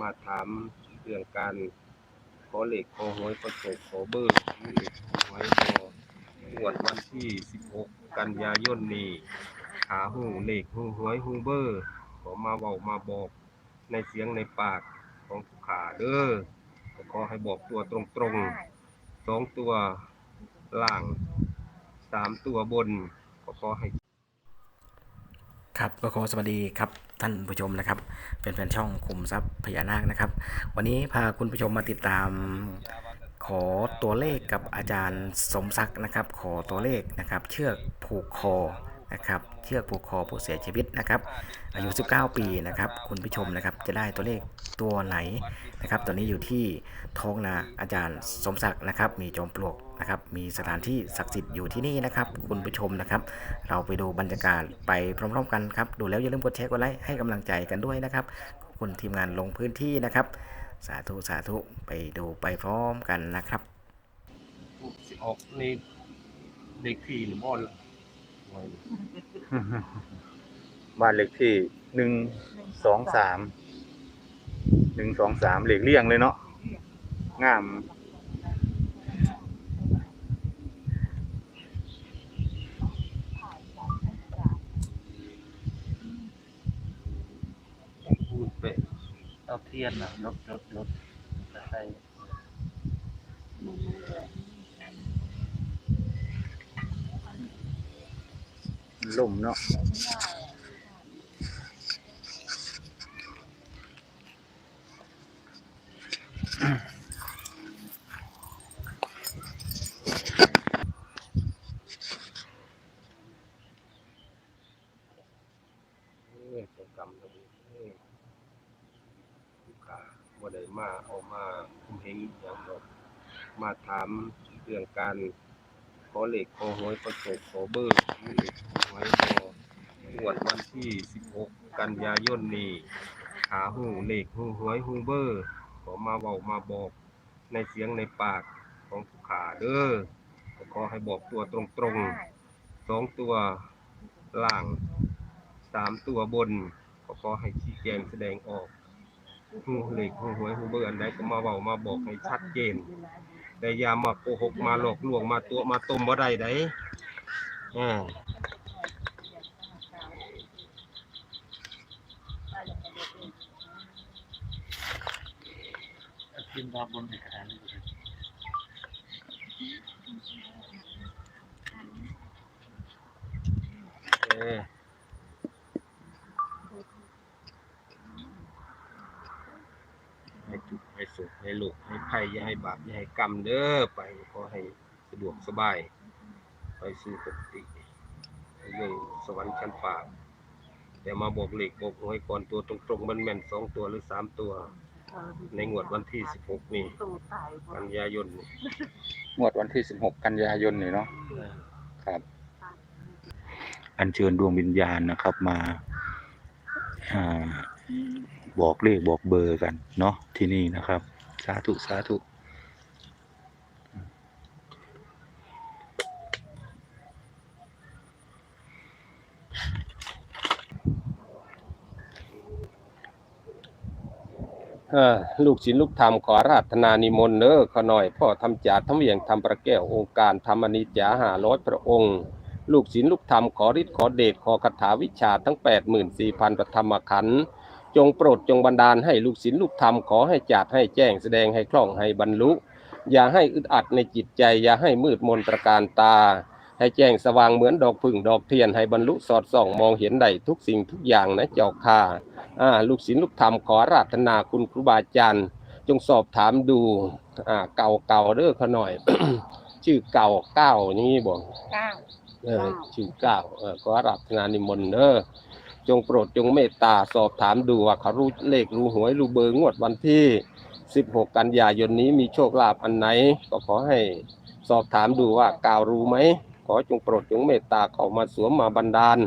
มาถามเรื่องการขอเลขขอหวยขอโชคขอเบอร์เลขขอหวยขอวดวันที่ 16 กันยายนนี้หาหูเลขหูหวยหูเบอร์ขอมาเว้ามาบอกในเสียงในปากของขาเด้อขอให้บอกตัวตรงๆสองตัวล่างสามตัวบนขอให้ ครับก็ขอสวัสดีครับ ท่านผู้ชมนะครับเป็นแฟนช่องคุมทรัพย์พญานาคนะครับ วันนี้พาคุณผู้ชมมาติดตาม ขอตัวเลขกับอาจารย์สมศักดิ์นะครับ ขอตัวเลขนะครับ เชือกผูกคอนะครับเชือกผูกคอผู้เสียชีวิตนะครับ อายุ 19 ปีนะครับ คุณผู้ชมนะครับจะได้ตัวเลขตัวไหนนะครับ ตอนนี้อยู่ที่ท้องนาอาจารย์สมศักดิ์นะครับ มีจอมปลวก นะครับมีสถานที่ศักดิ์สิทธิ์อยู่ที่นี่นะครับคุณผู้ชมนะครับ เราไปดูบรรยากาศไปพร้อม ๆ กันครับดูแล้วอย่าลืมกดแชร์กดไลค์ให้กำลังใจกันด้วยนะครับขอบคุณทีมงานลงพื้นที่นะครับ สาธุสาธุไปดูไปพร้อมกันนะครับสิออกในเด็กที่หรือบอลบ้านเลขที่หนึ่งสองสามหนึ่งสองสามเหล็กเลี่ยงเลยเนาะงาม พูดไป เอาเทียนนะรถรถรถใส่ลมเนาะ เออเจ้ากรรมตรงนี้เออลูกค้าบ่ได้มาเอามาคุมเฮงอย่างดอกมาถามเรื่องการขอเลขขอหวยขอโชคขอเบอร์เลขขอหวยของวดวันที่ 16 กันยายนนี้หาหูเหลขหูหวยหูเบอร์ขอมาเว้ามาบอกในเสียงในปากของผู้ขาเด้อขอให้บอกตัวตรงๆสองตัวล่างสามตัวบนก็ขอให้ชี้แจงแสดงออกหูเหล็กหูหวยหูเบอร์อันใดก็มาเว้ามาบอกให้ชัดเจน แต่ย่ามาโกหกมาหลอกลวงมาตัวมาต้มบ่ได้ไดอ่ากินบาวบนอีกครั้งเออให้ทุกข์ให้สุขให้ลูกให้ ภัยอย่าให้บาปอย่าให้กรรมเด้อไปขอให้สะดวกสบาย ไปสู่ปกติไปเรื่องสวรรค์ชั้นฟ้าแต่มาบอกเลขบอกหวยก่อนตัวตรงๆมันแม่นสองตัวหรือสามตัว ในงวดวันที่16นี่กันยายนนี่งวดวันที่สิบหกกันยายนนี่เนาะครับ อัญเชิญดวงวิญญาณนะครับมาอ่าบอกเลขบอกเบอร์กันเนาะที่นี่นะครับ สาธุ สาธุลูกศิลลูกธรรมขอราธนานิมนต์เนอขอหน่อย พ่อทำจ่าทำเวียงทำประแก้วองค์การธรรมนิจาหาร้อยพระองค์ ลูกศิลลูกธรรมขอฤทธิ์ขอเดชขอคาถาวิชาทั้ง 84,000ประธรรมขันธ์ จงโปรดจงบันดาลให้ลูกศิลลูกธรรมขอให้จัดให้แจ้งแสดงให้คล่องให้บรรลุ อย่าให้อึดอัดในจิตใจ อย่าให้มืดมนตรการตา ให้แจ้งสว่างเหมือนดอกพึ่งดอกเทียนให้บรรลุสอดส่องมองเห็นได้ทุกสิ่งทุกอย่างนะเจ้าค่ะอ่าลูกศิลลูกธรรมขออาราธนาคุณครูบาอาจารย์จงสอบถามดูอ่าเก่าเก่าๆเด้อเขาหน่อย ชื่อเก่าเก้านี่บอกเก้าเออเก้าชื่อเก้าเออขออาราธนานิมนต์เด้อ จงโปรดจงเมตตาสอบถามดูว่าเขารู้เลขรู้หวยรู้เบอร์งวดวันที่ 16 กันยายนนี้มีโชคลาภอันไหน ก็ขอให้สอบถามดูว่าเก่าวรู้ไหม ขอจงโปรดจงเมตตาเขามาสวมมาบันดาล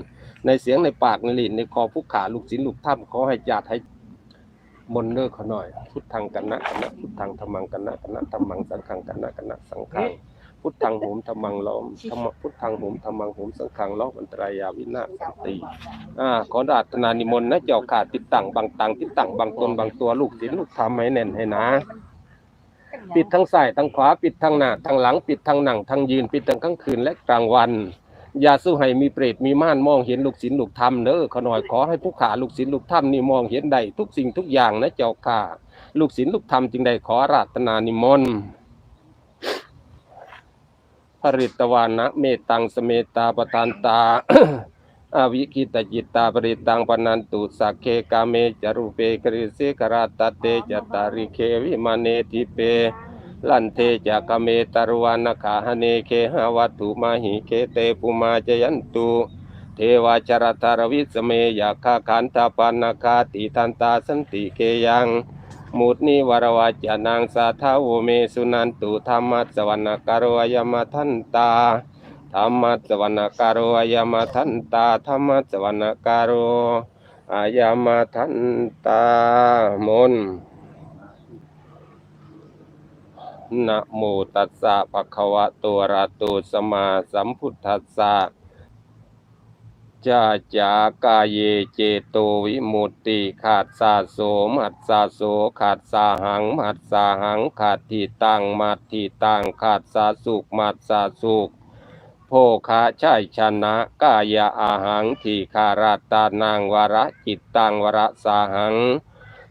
ในเสียงในปากในลิ้นในคอผู้ขาลูกศิลลูกถ้ำขอให้จัดให้มนต์เลิกเขาหน่อย พุทธังกันนะกันนะพุทธังธรรมังกันนะกันนะธรรมังสังฆังกันนะกันนะสังฆัง พุทธังโหมธรรมังล้อมธรรมพุทธังโหมธรรมังโหมสังฆังล้อมอันตรายาวินาศสันติอ่าขอราตนานิมนต์นะเจ้าขาติดตั้งบางตังติดตั้งบางตนบางตัวลูกศิลลูกทำให้แน่นให้หนะปิดทั้งซ้ายทั้งขวาปิดทั้งหน้าทั้งหลังปิดทั้งหนังทั้งยืนปิดทั้งกลางคืนและกลางวันอย่าสู้ให้มีเปรตมีม่านมองเห็นลูกศิลลูกธรรมเด้อขอหน่อยขอให้ผู้ขาลูกศิลลูกธรรมนี่มองเห็นได้ทุกสิ่งทุกอย่างนะเจ้าค่ะลูกศิลลูกธรรมจึงได้ขออาราตนานิมนต์ ภริตวานะเมตังสเมตาปทานตาอวิคิตจิตตาปริตังปนันตุสักเคกาเมจารุเปกริเสกราตเตจตาริเควิมาเนทิเปลันเทจากเมตรวานาคาหเนเคหาวัตุมาหิเคเตปุมาจยันตุเทวาจรตารวิสเมยาคาขันตาปานาคาติทันตาสันติเกยัง มุดนิวรวาจานางสาทาวเมสุนันตุธรรมัสวรรคารวายมทันตาธรรมัสวรรคารวายมทันตาธรรมัสวรรคารอายมทันตามนนะโมตัสสะภะคะวะโตอะระหะโตสัมมาสัมพุทธัสสะ จาจากายเยเจโตวิมุตติขาดสาโสมัดสาโสขาดสาหังมัดสาหังขาดที่ตั้งมัดที่ตั้งขาดสาสุขมัดสาสุขโภคะชัยชนะกายะอาหังทีคาราตานางวระจิตตังวระสาหัง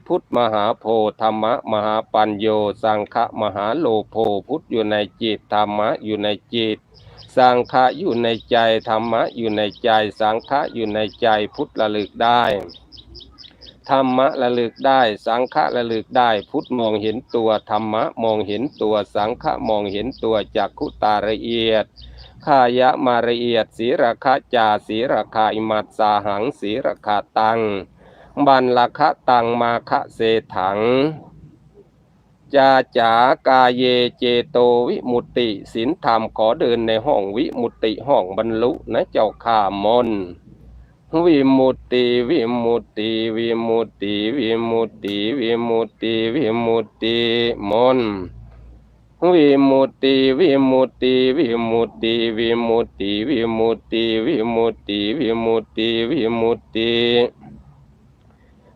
พุทธมหาโพธิ์ธรรมมหาปัญโยสังฆมหาโลโพพุทธอยู่ในจิตธรรมะอยู่ในจิต สังฆะอยู่ในใจธรรมะอยู่ในใจ สังฆะอยู่ในใจพุทธระลึกได้ธรรมะระลึกได้ สังฆะระลึกได้ พุทธมองเห็นตัวธรรมะมองเห็นตัวสังฆะมองเห็นตัวจากขุตาละเอียดขายะมาละเอียดสีราคาจาสีราคาอิมัตสาหังสีราคาตัง บันละคะตังมาคะเสถัง จาจากาเยเจโตวิมุตติสินธรรมขอเดินในห้องวิมุตติห้องบรรลุนะเจ้าข้ามนวิมุตติวิมุตติวิมุตติวิมุตติวิมุตติวิมุตติมนวิมุตติวิมุตติวิมุตติวิมุตติวิมุตติวิมุตติวิมุตติวิมุตติ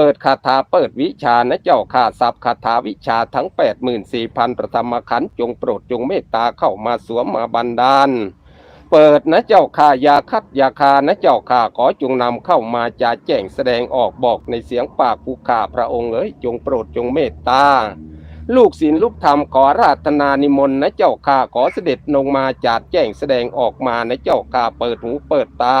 เปิดคาถาเปิดวิชานะเจ้าข้าสับคาถาวิชาทั้ง 84,000 ประธรรมขันธ์จงโปรดจงเมตตาเข้ามาสวมมาบันดาล เปิดนะเจ้าข้ายาคัดยาคานะเจ้าข้าขอจงนำเข้ามาจาแจ้งแสดงออกบอกในเสียงปากผู้ข้าพระองค์เอ๋ยจงโปรดจงเมตตาลูกศิลลูกธรรมขอราธนานิมนต์นะเจ้าข้าขอเสด็จลงมาจาดแจ้งแสดงออกมานะเจ้าข้าเปิดหูเปิดตา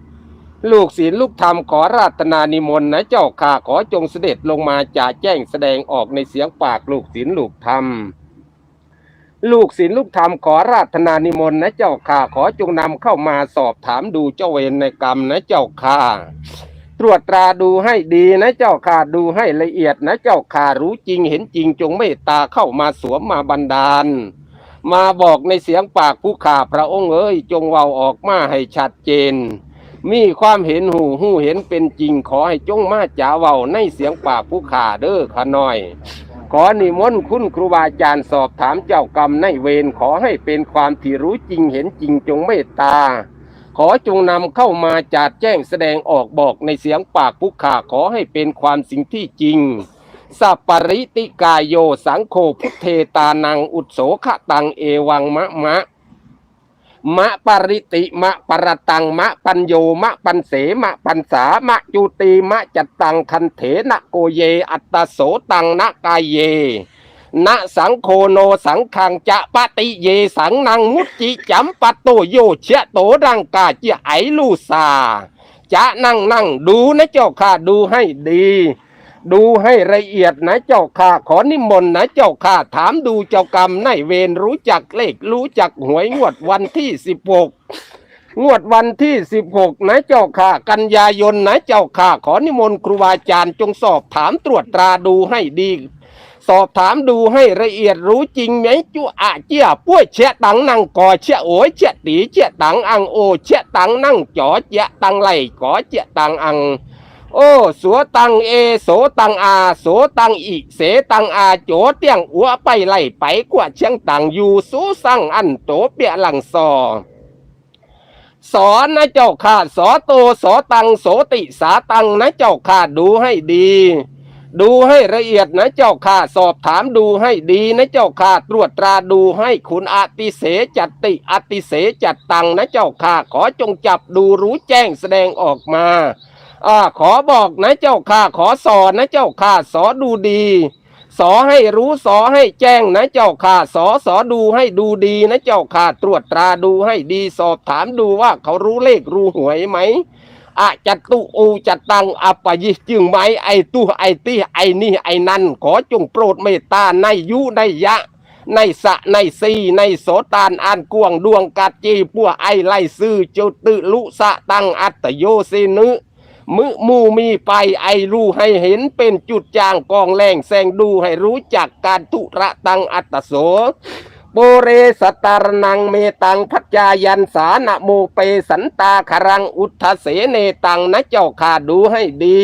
ลูกศีลลูกธรรมขอราตนานิมนต์นะเจ้าข้าขอจงเสด็จลงมาจ่าแจ้งแสดงออกในเสียงปากลูกศีลลูกธรรม ลูกศีลลูกธรรมขอราตนานิมนต์นะเจ้าข้าขอจงนำเข้ามาสอบถามดูเจ้าเวรในกรรมนะเจ้าข้าตรวจตราดูให้ดีนะเจ้าข้าดูให้ละเอียดนะเจ้าข้ารู้จริงเห็นจริงจงเมตตาเข้ามาสวมมาบันดาลมาบอกในเสียงปากผู้ข่าพระองค์เอ้ยจงเว้าออกมาให้ชัดเจน มีความเห็นหูหูเห็นเป็นจริงขอให้จงมาจ่าเว้าในเสียงปากผู้ข่าเด้อขาน้อย ขอนิมนต์คุณครูบาอาจารย์สอบถามเจ้ากรรมในเวรขอให้เป็นความที่รู้จริงเห็นจริงจงเมตตา ขอจงนำเข้ามาจัดแจ้งแสดงออกบอกในเสียงปากผู้ข่าขอให้เป็นความสิ่งที่จริงสัปปริติกายโยสังโฆพุทเทตานังอุตโสขตังเอวังมะมะ มะปริติมะปรตังมะปัญโยมะปันเสมะปันสามะจุตีมะจัตตังคันเถนะโกเย อัตตโสตังนะกายเยนะสังโคโนสังขังจะปฏิเยสังนังมุจจิจัมปะโตโยเชะโตรังกาเจไอลูซาจะนั่งนั่งดูนะเจ้าค่ะดูให้ดี ดูให้ละเอียดนะเจ้าค่ะขอนิมนต์นะเจ้าค่ะถามดูเจ้ากรรมในายเวรรู้จักเลขรู้จักหวยงวดวันที่สิบหกงวดวันที่สิบหกนะเจ้าค่ะกันยายนนะเจ้าค่ะขอนิมนต์ครูบาอาจารย์จงสอบถามตรวจตราดูให้ดี สอบถามดูให้ละเอียดรู้จริงไหมจุอะเจียป้วยเชะตังนั่งกอเชะโอยเชะตีเชะตังอังโอเชะตังนั่งจ่อเจะตังไหลกอเจะตังอัง โอ้สัวตังเอ โสตังอา โสตังอีเสตังอาโจเตียงอัวไปไล่ไปกว่าเชียงตังอยู่สู้สั่งอันโตเปียหลังซอสอนนะเจ้าข้าสอโตสอตังโสติสาตังนะเจ้าข้าดูให้ดี ดูให้ละเอียดนะเจ้าข้าสอบถามดูให้ดีนะเจ้าข้าตรวจตราดูให้คุณอติเสจัตติอติเสจัตตังนะเจ้าข้าขอจงจับดูรู้แจ้งแสดงออกมา อ่าขอบอกนะเจ้าข้าขอสอนนะเจ้าข้าสอดูดี สอให้รู้สอให้แจ้งนะเจ้าข้าสอสอดูให้ดูดีนะเจ้าข้าตรวจตราดูให้ดีสอบถามดูว่าเขารู้เลขรู้หวยไหมอะจัตุอูจัตตังอัปยิจึงไหมไอตู้ไอตี้ไอนี่ไอนั่นขอจงโปรดเมตตาในยุในยะ ในสะในซีในโสตานอันกวงดวงกัดจีปัวไอไลซื่อจุตุลุสะตังอัตโยเซนึ มือมูมีไปไอรู้ให้เห็นเป็นจุดจางกองแรงแสงดูให้รู้จักการทุระตังอัตโสโปเรสตารนังเมตังพัจจายันสานะโมเปสันตาคารังอุทธเสเนตังนะเจ้าข่าดูให้ดี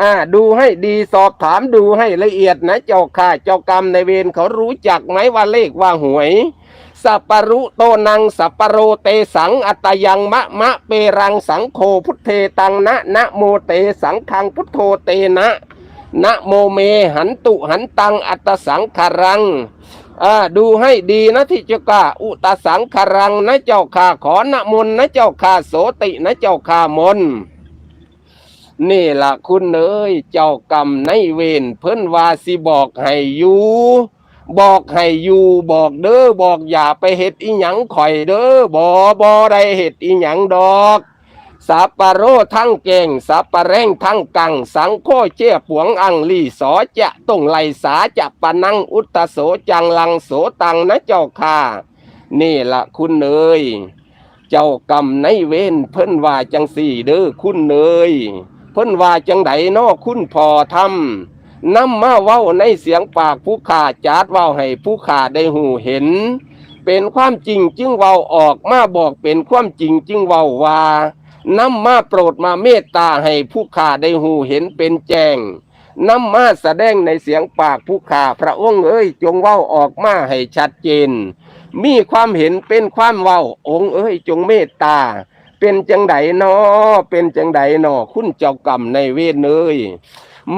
อ่าดูให้ดีสอบถามดูให้ละเอียดนะเจ้าข่าเจ้ากรรมในเวรเขารู้จักไหมว่าเลขว่าหวย สัปปะรุโตนังสัปปะโรเตสังอัตยังมะมะเปรังสังโฆพุทเทตังนะนะโมเตสังคังพุทโธเตนะนะโมเมหันตุหันตังอัตสังคารังอ่าดูให้ดีนะที่เจ้ากาอุตสังคารังนะเจ้าข้าขอนะมนนะเจ้าข้าโสตินะเจ้าข้ามนนี่ล่ะคุณเอ้ยเจ้ากรรมในเวรเพิ่นว่าสิบอกให้อยู่ บอกให้อยู่บอกเด้อบอกอย่าไปเฮ็ดอีหยังข่อยเด้อบ่บ่ได้เฮ็ดอีหยังดอกสัปปะโรทั้งเก่งสัปปะแรงทั้งกัง สังโคเจ้ยปวงอังลี่สอจะต้องไลสาจะปะนังอุตโสจังลังโสตังนะเจ้าค่ะ นี่ละคุณเอ้ยเจ้ากรรมในเวรเพิ่นว่าจังสี่เด้อคุณเอ้ยเพิ่นว่าจังไดนอคุณพอทำ นำมาเว้าในเสียงปากผู้ขาจาดเว้าให้ผู้ขาได้หูเห็น เป็นความจริงจึงเว้าออกมาบอกเป็นความจริงจึงเว้าว่านำมาโปรดมาเมตตาให้ผู้ขาได้หูเห็นเป็นแจ้งนำมาแสดงในเสียงปากผู้ขาพระองค์เอ้ยจงเว้าออกมาให้ชัดเจน มีความเห็นเป็นความเว้าองค์เอ้ยจงเมตตาเป็นจังไดนอเป็นจังไดนอคุณเจ้ากรรมในเวรเอ้ย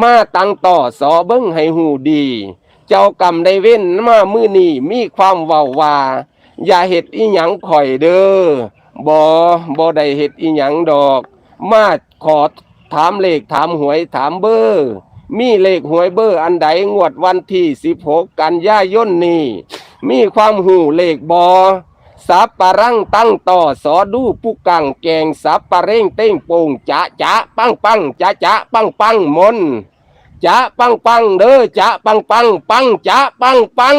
มาตั้งต่อสอเบิ้งให้หูดี เจ้ากรรมได้เว้นมามือนี้มีความเว้าว่าอย่าเห็ดอีหยังข่อยเด้อบอบอได้เห็ดอีหยังดอก มาขอถามเลขถามหวยถามเบอร์ มีเลขหวยเบอร์อันใดงวดวันที่ 16 กันยายนนี้มีความหูเลขบอ สับปะรังตั้งต่อสอดูปุกกังแกงสับปะเร่งเต้งโป่งจะจะปังปังจะจะปังปังมนจะปังปังเด้อจะปังปังปังจะปังปัง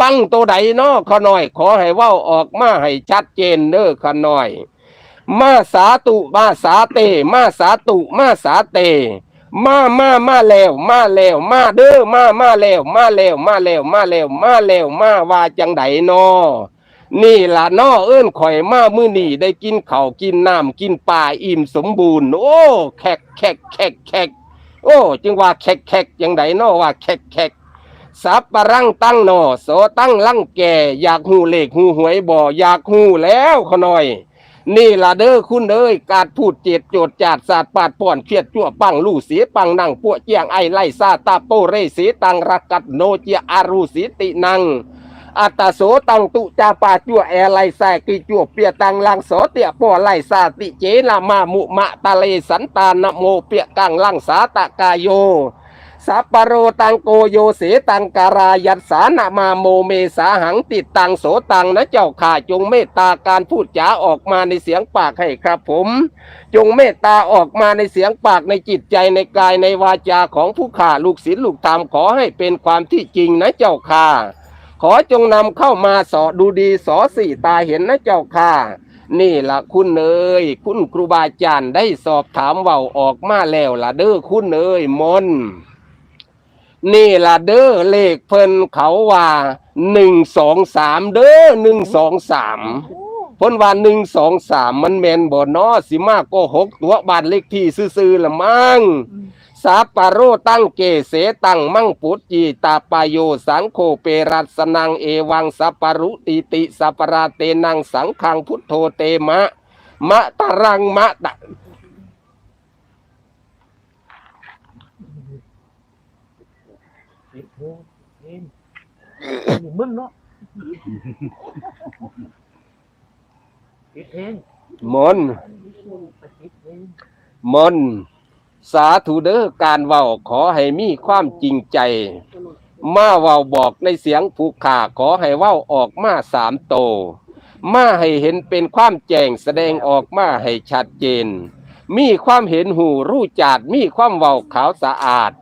ปังตัวใดนอขอหน่อย ขอให้เว้าออกมาให้ชัดเจนเด้อขอหน่อย มาสาตุมาสาเต มาสาตุมาสาเต มามามาแล้ว มาแล้ว มาเด้อมามาแล้ว มาแล้ว มาแล้ว มาแล้ว มาแล้วมาว่าจังไดนอ นี่ล่ะน้อเอิ้นข่อยมามื้อนี้ได้กินข้าวกินน้ำกินปลาอิ่มสมบูรณ์ โอ้แขกแขกแขกแขกโอ้จึงว่าแขกแขกจังไดนอว่าแขกแขกสับปะรังตั้งนอโสตั้งลังแก่อยากหูเลขหูหวยบ่อยากหูแล้วขอหน่อย นี่ล่ะเด้อคุณเอ้ยการพูดเจตโจดจาดศาสตร์ปาดป่อนเครียดจั่วปังลู่เสียปังนั่งพวกเจียงไอไล่ซาตาโปเรสีตังรักกัดโนเจียอารูสีตินัง อัตโสตังตุจาปาจั่วแอไลแซกิจั่วเปียตังลังโสเตียปอไลสาติเจนามามุมะตะเลสันตานโมเปียกังลังสาตะกายโยสัปโรตังโกโยเสตังการายัสสานามาโมเมสาหังติดตังโสตังนะเจ้าข่าจงเมตตาการพูดจาออกมาในเสียงปากให้ครับผม จงเมตตาออกมาในเสียงปากในจิตใจในกายในวาจาของผู้ข่าลูกศิลลูกธรรมขอให้เป็นความที่จริงนะเจ้าข่า ขอจงนำเข้ามาสอดูดีสอสี่ตาเห็นนะเจ้าข่านี่ละคุณเอ๋ยคุณครูบาอาจารย์ได้สอบถามเว้าออกมาแล้วละเด้อคุณเอ๋ยมนนี่ละเด้อเลขเพิ่นเขาว่าหนึ่งสองสามเด้อหนึ่งสองสามเพิ่นว่าหนึ่งสองสามมันแมนบ่นอสิมากก็หกตัวบ้านเลขที่ซื่อๆละมั่ง สาปาโรตั้งเกเสตังมั่งปุจจีตาปายโยสังโฆเปรัสนังเอวังสัปปารุติติสัปปราเตนังสังขังพุทโธเตมะ มะตะรังมะตะปิดเองเองอยู่มึนเนาะปิดเองมนต์ไปปิดเองมนต์ สาธุเด้อการเว้าขอให้มีความจริงใจ มาเว้าบอกในเสียงผูกขาขอให้เว้าออกมาสามโต มาให้เห็นเป็นความแจ้งแสดงออกมาให้ชัดเจน มีความเห็นหูรู้จาดมีความเว้าขาวสะอาด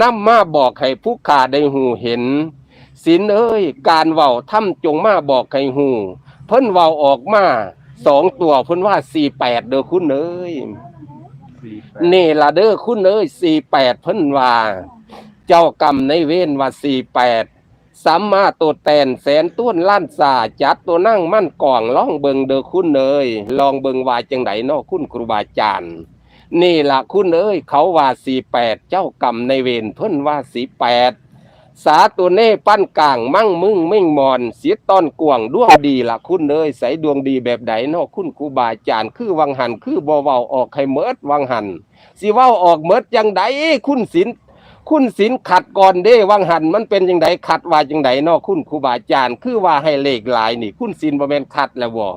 นำมาบอกให้ผู้ขาได้หูเห็นสินเอ้ย การเว้าทำจงมาบอกให้หูเพิ่นเว้าออกมาสองตัวเพิ่นว่าสี่แปดเด้อคุณเอ้ย นี่ละเด้อคุณเอ้ยสี่แปดเพิ่นว่า เจ้ากรรมในเว้นว่าสี่แปดสัมมาตัวแตนแสนต้วนล้านสาจัดตัวนั่งมั่นก่องล่องเบิงเด้อคุณเอ้ยลองเบิงว่าจังไดนอกคุณครูบาอาจารย์นี่ละคุณเอ้ยเขาว่าสี่แปดเจ้ากรรมในเวรเพิ่นว่าสี่แปด สาตัวเน่ปั้นกลาง มั่งมึงไม่งมอนเสียต้นกวงดวงดีละคุณเลยใสดวงดีแบบใดเนอกคุณครูบาจานคือวังหันคือบ่เว้าออกให้เมิดวังหันสิเว้าออกเมิดจังไดคุณศิล คุณศิลขัดก่อนเด้วังหันมันเป็นจังไดขัดว่าจังไดนาะคุณครูบาอาจารย์คือว่าให้เลขหลายนี่ คุณศิลบ่แม่นขัดแล้วบ่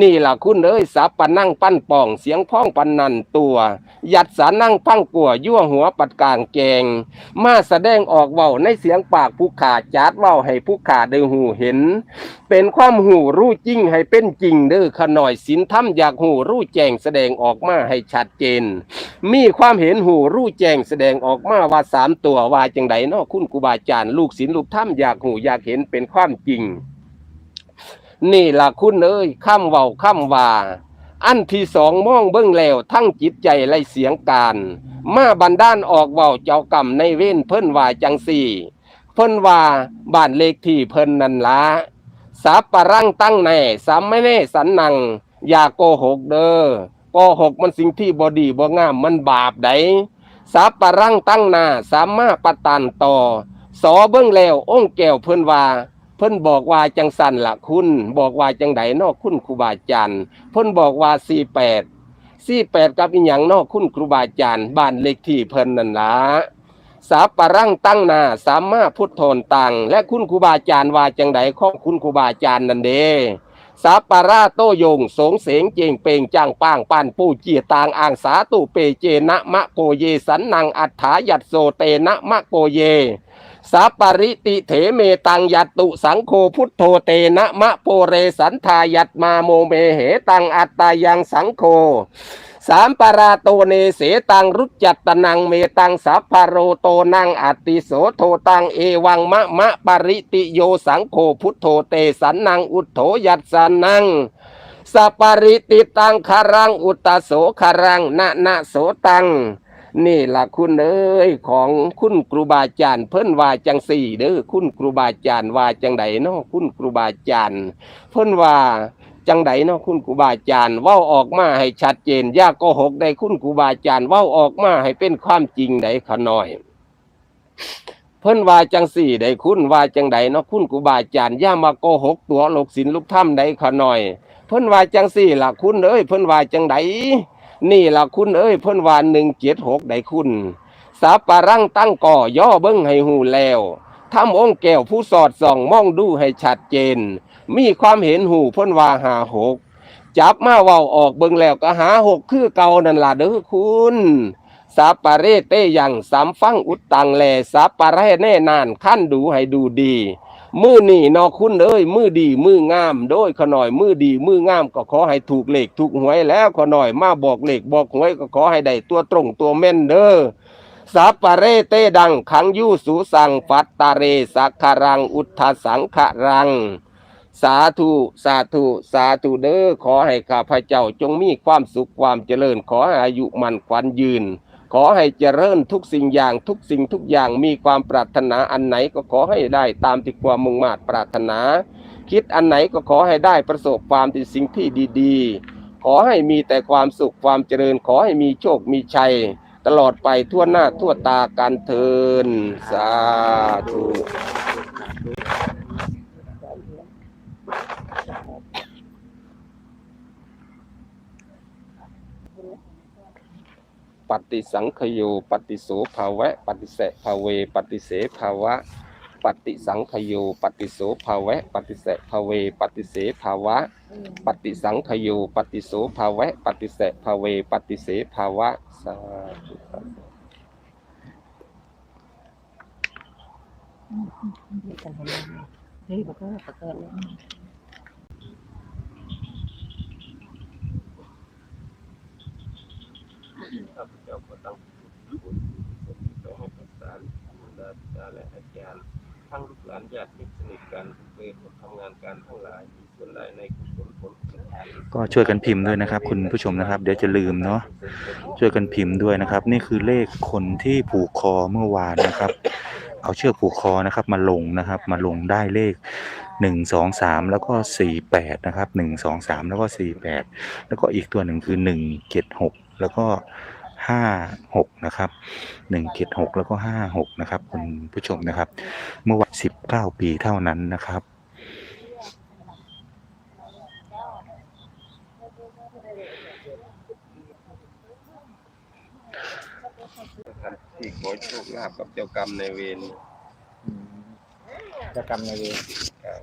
นี่ล่ะคุณเอ้ยสับปะนั่งปั้นป่องเสียงพ้องปันนันตัว หยัดสานั่งพังกัวยั่วหัวปัดกลางแกง มาแสดงออกเว้าในเสียงปากผู้ขาจัดเว้าให้ผู้ขาได้หูเห็น เป็นความหูรู้จริงให้เป็นจริงเด้อขน่อยสินธรรมอยากหูรู้แจ้งแสดงออกมาให้ชัดเจน มีความเห็นหูรู้แจ้งแสดงออกมาว่าสามตัวว่าจังไดเนาะคุณครูบาอาจารย์ลูกศิลลูกธรรมอยากหูอยากเห็นเป็นความจริง นี่ล่ะคุณเอ้ยข้ามเว้าข้ามว่า อันที่สองมองเบื้องแล้วทั้งจิตใจและเสียงการ มาบันดาลออกเว้าเจ้ากรรมในเว้นเพิ่นว่าจังสี่ เพิ่นว่าบ้านเลขที่เพิ่นนันละสาปรังตั้งแน่สามไม่แน่สันนัง อย่าโกหกเด้อโกหกมันสิ่งที่บอดีบ่งามมันบาปได สาปรังตั้งนาสามมาปะตันต่อ สอเบื้องแล้วองค์แก้วเพิ่นว่า เพิ่นบอกว่าจังสันละคุณ บอกว่าจังไดนอกคุณครูบาอาจารย์เพิ่นบอกว่าสี่แปดสี่แปดกับอีหยังนอกคุณครูบาอาจารย์บ้านเลขที่เพิ่นนั่นละสาปรังตั้งนาสามมาพุทโธนตังและคุณครูบาอาจารย์ว่าจังไดขอคุณครูบาอาจารย์นั่นเด้ สาปาราโตโยง สงเสงเจงเปงจังป้างป้านปู้เจียตางอ่างสาตุเปเจนะมะโกเยสันนังอัฏฐายัดโซเตนะมะโกเยสัปปริติเถเมตังยัตตุสังโฆพุทโธเตนะมะโปเรสันทายัตมาโมเมเหตังอัตตายังสังโฆ สามปาราโตเนเสตังรุจจัตตนังเมตังสัพพาโรโตนังอัติโสโทตังเอวังมะมะปริติโยสังโฆพุทโธเตสันนังอุทโธยัตสันนังสัปปริติตังคารังอุตโสคารังนะนะโสตัง นี่ล่ะคุณเอ้ยของคุณครูบาอาจารย์เพิ่นว่าจังสี่เด้อคุณครูบาอาจารย์ว่าจังใดเนาะคุณครูบาอาจารย์เพิ่นว่า จังใดเนาะคุณครูบาอาจารย์เว้าออกมาให้ชัดเจนอย่าโกหกได้คุณครูบาอาจารย์เว้าออกมาให้เป็นความจริงได้ขะน้อย เพิ่นว่าจังสี่ได้คุณว่าจังใดเนาะคุณครูบาอาจารย์อย่ามาโกหกตัวโลกศิลลูกถ้ำได้ขะน้อย เพิ่นว่าจังสี่ล่ะคุณเอ้ยเพิ่นว่าจังใดนี่ล่ะคุณเอ้ยเพิ่นว่าหนึ่งเจ็ดหกได้คุณสาปารังตั้งก่อย่อเบิ้งให้หูแล้วทำองค์แก้วผู้สอดส่องมองดูให้ชัดเจนมีความเห็นหูพ้นว่าหาหกจับมาเว้าออกเบิ่งแล้วก็หาหกคือเก่านั่นล่ะเด้อคุณสัปะเรเตยังสามฟังอุตตังแลสัปะเรแน่นานขั้นดูให้ดูดี มือนี่นอคุณเอ้ยมือดีมืองาม โดยขอหน่อยมือดีมืองามก็ขอให้ถูกเลขถูกหวยแล้วขอหน่อยมาบอกเลขบอกหวยก็ขอให้ได้ตัวตรงตัวแม่นเด้อสัปะเรเตดังขังยูสุสังฟัตตาเรสักคารังอุทธสังขรัง สาธุ สาธุ สาธุเด้อขอให้ข้าพเจ้าจงมีความสุขความเจริญ ขอให้อายุมันขวัญยืน ขอให้เจริญทุกสิ่งอย่างทุกสิ่งทุกอย่างมีความปรารถนาอันไหนก็ขอให้ได้ตามที่ความมุ่งมา่ปรารถนา คิดอันไหนก็ขอให้ได้ประสบความที่สิ่งที่ดีๆ ขอให้มีแต่ความสุขความเจริญ ขอให้มีโชคมีชัย ตลอดไปทั่วหน้าทั่วตากันเทินสาธุ ปฏิสังขโย ปฏิโสภาวะ ปฏิเสภาเว ปฏิเสภาวะ ปฏิสังขโย ปฏิโสภาวะ ปฏิเสภาเว ปฏิเสภาวะ ปฏิสังขโย ปฏิโสภาวะ ปฏิเสภาเว ปฏิเสภาวะสาธุเฮ้ยบอกว่าประกาศแล้ว ข้าพเจ้าก็ตั้งบุญไปให้ประสานบรรดาบิดาและอาจารย์ทั้งลูกหลานญาติมิตรสนิทกันทุกเวรทำงานการทั้งหลายมีส่วนหลายในกุศลผลประทานก็ช่วยกันพิมพ์ด้วยนะครับ คุณผู้ชมนะครับ เดี๋ยวจะลืมเนาะช่วยกันพิมพ์ด้วยนะครับ นี่คือเลขคนที่ผูกคอเมื่อวานนะครับ เอาเชือกผูกคอนะครับ มาลงนะครับ มาลงได้เลข หนึ่งสองสามแล้วก็สี่แปดนะครับหนึ่งสองสามแล้วก็สี่แปดแล้วก็อีกตัวหนึ่งคือหนึ่งเจ็ดหกแล้วก็ห้าหกนะครับหนึ่งเจ็ดหกแล้วก็ห้าหกนะครับคุณผู้ชมนะครับ เมื่อวันสิบเก้าปีเท่านั้นนะครับที่ขอโชคลาภกับเจ้ากรรมในเวร เจะกรรมในายเวรครับ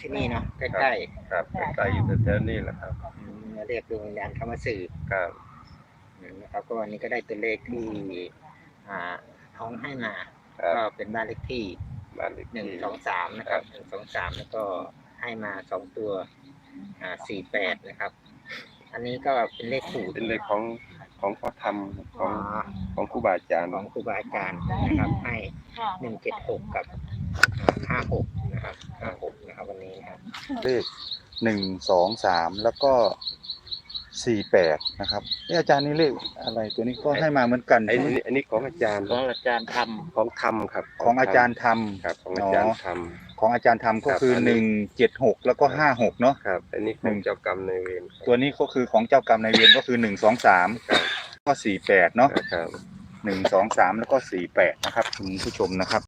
ที่นี่เนาะใกล้ครับใกล้ๆอยู่แถวๆนี้แหละครับๆอืมเรียกดวงวิญญาณเข้ามาสื่อ ครับอืมนะครับก็วันนี้ก็ได้ตัวเลขที่อ่าท้องให้มาครับก็เป็นบ้านเลขที่บ้านเลขหนึ่งที่ สองสามนะครับหนึ่งสองสามแล้วก็ให้มาสองตัวอ่าสี่แปดนะครับ อันนี้ก็เป็นเลขสูตรเป็นเลขของของพ่อธรรมของของครูบาอาจารย์ของครูบาอาจารย์นะครับให้ หนึ่งเจ็ดหกกับห้าหกนะครับห้าหกนะครับ วันนี้นะครับเลขหนึ่งสองสามแล้วก็สี่แปดนะครับนี่อาจารย์นี่เลขอะไรตัวนี้ก็ให้มาเหมือนกันไอ้ใช่ไหมนี่อันนี้ของอาจารย์ของอาจารย์ทของธรรมครับของอาจารย์ทครับของอาจารย์ธรรมำของอาจารย์ทำก็ครับคืออันหนี้ นึ่งเจ็ดหกแล้วก็ห้าหกเนาะ ครับ อันนี้ของเจ้ากรรมในายเวรครับตัวนี้ก็คือของเจ้ากรรมนายเวรก็คือหนึ่งสองสามก็สี่แปดเนาะ ครับ หนึ่งสองสามแล้วก็สี่แปดนะครับคุณผู้ชมนะครับ